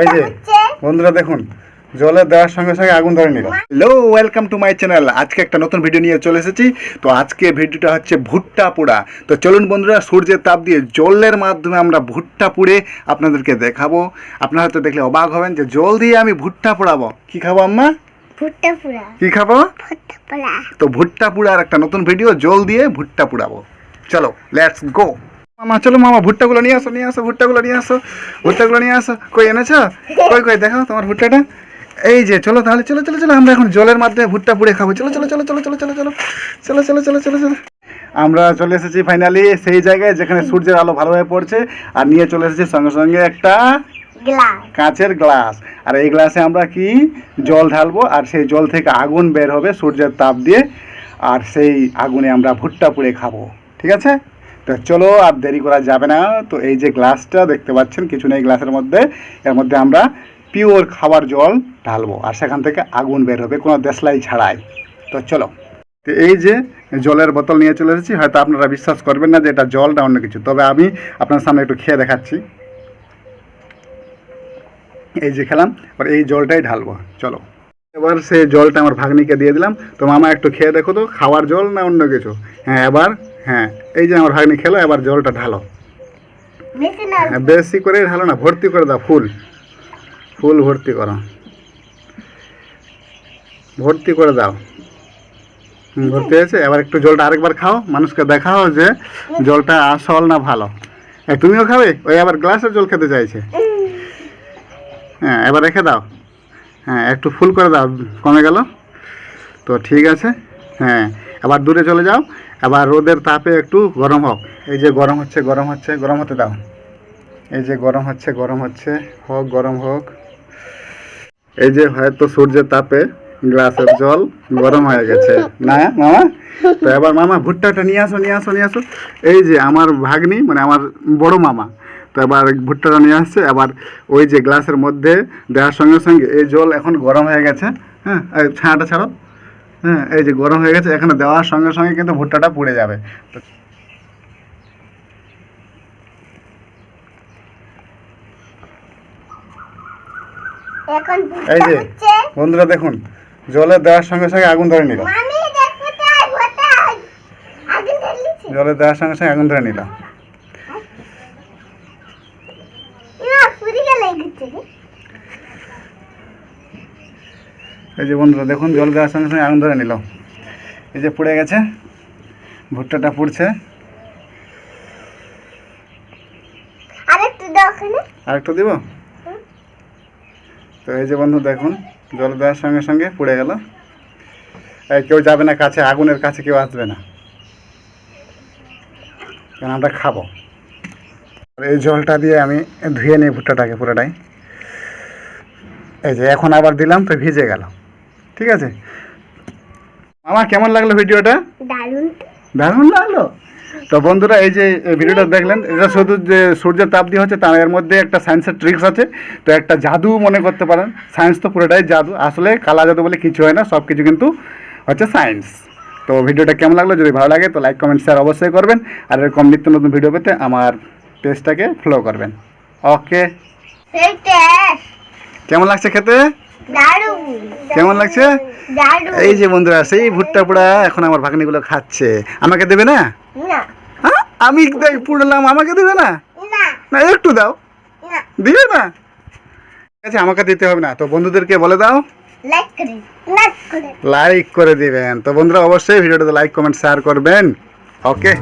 এই যে বন্ধুরা দেখুন জলে দেওয়ার সঙ্গে সঙ্গে আগুন ধরে নিল। Hello welcome to my channel আজকে একটা নতুন ভিডিও নিয়ে চলে এসেছি। তো আজকে ভিডিওটা হচ্ছে ভুট্টা পোড়া তো চলুন বন্ধুরা সূর্যের তাপ দিয়ে জলের মাধ্যমে আমরা ভুট্টা পুড়ে আপনাদেরকে দেখাবো। আপনারা হয়তো দেখলে অবাক হবেন যে জল দিয়ে আমি ভুট্টা পোড়াবো কি খাব আম্মা? ভুট্টা পুরা কি খাব? ভুট্টা পুরা তো ভুট্টা পোড়ার একটা নতুন ভিডিও জল দিয়ে ভুট্টা পোড়াবো চলো লেটস গো মামা চলো মামা ভুট্টাগুলো নিয়ে আসো নিয়ে আসো ভুট্টাগুলো নিয়ে আসো ভুট্টাগুলো নিয়ে আসো কই এনেছো কই কই দেখাও তোমার ভুট্টাটা এই যে চলো তাহলে চলো চলো চলো আমরা এখন জলের মাধ্যমে ভুট্টা পুড়ে খাব চলো চলো চলো চলো চলো চলো চলো চলো চলো চলো চলো চলো আমরা চলে এসেছি ফাইনালি সেই জায়গায় যেখানে সূর্যের আলো ভালোভাবে পড়ছে আর নিয়ে চলে এসেছি সঙ্গে সঙ্গে একটা কাঁচের গ্লাস আর এই গ্লাসে আমরা কি জল ঢালবো আর সেই জল থেকে আগুন বের হবে সূর্যের তাপ দিয়ে আর সেই আগুনে আমরা ভুট্টা পুড়ে খাব ঠিক আছে তো চলো আর দেরি করা যাবে না। তো এই যে গ্লাসটা দেখতে পাচ্ছেন কিছু নেই গ্লাসের মধ্যে। এর মধ্যে আমরা পিওর খাবার জল ঢালবো আর সেখান থেকে আগুন বের হবে, কোনো দেশলাই ছাড়াই। তো চলো। তো এই যে জলের বোতল নিয়ে চলে এসেছি, হয়তো আপনারা বিশ্বাস করবেন না যে এটা জলটা অন্য কিছু। তবে আমি আপনার সামনে একটু খেয়ে দেখাচ্ছি। এই যে খেলাম, আর এই জলটাই ঢালবো। চলো। এবার সেই জলটা আমার ভাগ্নিকে দিয়ে দিলাম। তো মামা একটু খেয়ে দেখো তো, খাওয়ার জল না অন্য কিছু? হ্যাঁ এবার হ্যাঁ এই যে আমার ভাগ্নি খেলো এবার জলটা ঢালো। বেশি হ্যাঁ বেশি করে ঢালো না ভর্তি করে দাও ফুল। ফুল ভর্তি করো। ভর্তি করে দাও। ভর্তি হয়েছে এবার একটু জলটা আরেকবার খাও মানুষকে দেখাও যে জলটা আসল না ভালো। তুমিও খাবে? ওই আবার গ্লাসের জল খেতে চাইছে। হ্যাঁ এবার রেখে দাও। হ্যাঁ একটু ফুল করে দাও কমে গেল। তো ঠিক আছে। হ্যাঁ এবার দূরে চলে যাও। এবার রোদের তাপে একটু গরম হোক। এই যে গরম হচ্ছে গরম হচ্ছে, গরম হতে দাও। এই যে গরম হচ্ছে গরম হচ্ছে, হোক, গরম হোক। এই যে হয়তো সূর্যের তাপে গ্লাসের জল গরম হয়ে গেছে। না, মামা? তো এবার মামা ভুট্টাটা নিয়ে আসো নিয়ে আসো নিয়ে আসো। এই যে আমার ভাগ্নি মানে আমার বড় মামা, তো এবার ভুট্টাটা নিয়ে আসছে। এবার ওই যে গ্লাসের মধ্যে দেওয়ার সঙ্গে সঙ্গে এই জল এখন গরম হয়ে গেছে। হ্যাঁ ছানাটা ছাড়ো। হ্যাঁ এই যে গরম হয়ে গেছে এখানে দেওয়ার সঙ্গে সঙ্গে কিন্তু ভুট্টাটা পুড়ে যাবে। তো এই যে বন্ধুরা দেখুন জলে দেওয়ার সঙ্গে সঙ্গে আগুন ধরে নিল। ঢেলেছি জলে দেওয়ার সঙ্গে সঙ্গে আগুন ধরে নিল। এই যে বন্ধুরা দেখুন জল দেওয়ার সঙ্গে সঙ্গে আগুন ধরে নিল। এই যে পুড়ে গেছে ভুট্টাটা পুড়ছে। আরেকটু দিব? তো এই যে বন্ধু দেখুন জল দেওয়ার সঙ্গে সঙ্গে পুড়ে গেল। এই কেউ যাবে না কাছে আগুনের কাছে কেউ আসবে না। কারণ আমরা খাব। আর এই জলটা দিয়ে আমি ধুয়ে নিই ভুট্টাটাকে পুরোটাই। এই যে এখন আবার দিলাম তো ভিজে গেল। ঠিক আছে? মামা কেমন লাগল ভিডিওটা? দারুণ। দারুণ লাগল? তো বন্ধুরা এই যে ভিডিওটা দেখলেন এটা শুধু যে সূর্যের তাপ দিয়ে হচ্ছে তার এর মধ্যে একটা সায়েন্সের ট্রিক্স আছে। তো একটা জাদু মনে করতে পারেন। সায়েন্স তো পুরোটাই জাদু। আসলে কালা জাদু বলে কিছু হয় না সব কিছু কিন্তু হচ্ছে সায়েন্স তো ভিডিওটা কেমন লাগল? যদি ভালো লাগে তো লাইক কমেন্ট শেয়ার অবশ্যই করবেন। আর এরকম নিত্য নতুন ভিডিও পেতে আমার পেজটাকে ফলো করবেন। ওকে কেমন লাগছে খেতে? কেমন লাগছে? এই যে বন্ধুরা সেই ভুট্টা পোড়া এখন আমার ভাগ্নিগুলো খাচ্ছে। আমাকে দেবে না? হ্যাঁ? আমি পুড়লাম আমাকে দেবে না? না। একটু দাও। দিবে না? ঠিক আছে আমাকে দিতে হবে না। তো বন্ধুদেরকে বলে দাও। লাইক করে লাইক লাইক করে দিবেন। তো বন্ধুরা অবশ্যই ভিডিওটাতে লাইক কমেন্ট শেয়ার করবেন। ওকে